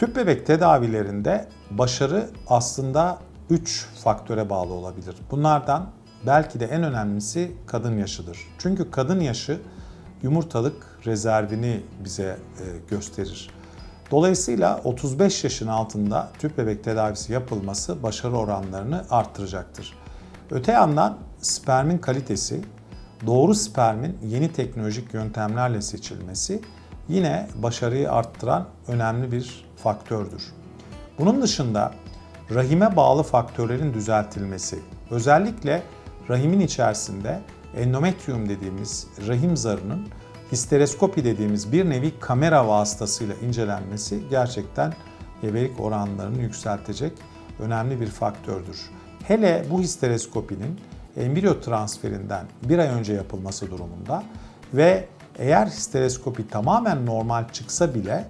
Tüp bebek tedavilerinde başarı aslında 3 faktöre bağlı olabilir. Bunlardan belki de en önemlisi kadın yaşıdır. Çünkü kadın yaşı yumurtalık rezervini bize e, gösterir. Dolayısıyla 35 yaşın altında tüp bebek tedavisi yapılması başarı oranlarını arttıracaktır. Öte yandan spermin kalitesi, doğru spermin yeni teknolojik yöntemlerle seçilmesi yine başarıyı arttıran önemli bir faktördür. Bunun dışında rahime bağlı faktörlerin düzeltilmesi, özellikle rahimin içerisinde endometrium dediğimiz rahim zarının histeroskopi dediğimiz bir nevi kamera vasıtasıyla incelenmesi gerçekten gebelik oranlarını yükseltecek önemli bir faktördür. Hele bu histeroskopinin embriyo transferinden bir ay önce yapılması durumunda ve eğer histeroskopi tamamen normal çıksa bile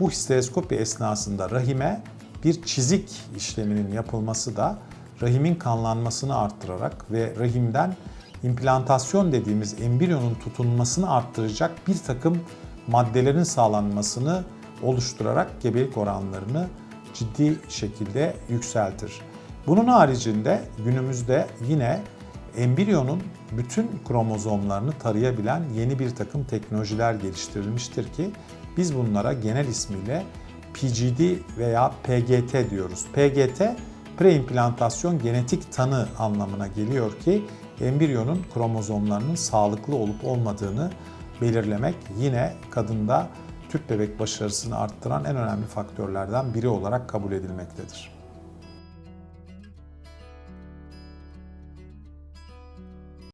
bu histeroskopi esnasında rahime bir çizik işleminin yapılması da rahimin kanlanmasını arttırarak ve rahimden implantasyon dediğimiz embriyonun tutunmasını arttıracak bir takım maddelerin sağlanmasını oluşturarak gebelik oranlarını ciddi şekilde yükseltir. Bunun haricinde günümüzde yine embriyonun bütün kromozomlarını tarayabilen yeni bir takım teknolojiler geliştirilmiştir ki biz bunlara genel ismiyle PGD veya PGT diyoruz. PGT preimplantasyon genetik tanı anlamına geliyor ki embriyonun kromozomlarının sağlıklı olup olmadığını belirlemek yine kadında tüp bebek başarısını arttıran en önemli faktörlerden biri olarak kabul edilmektedir.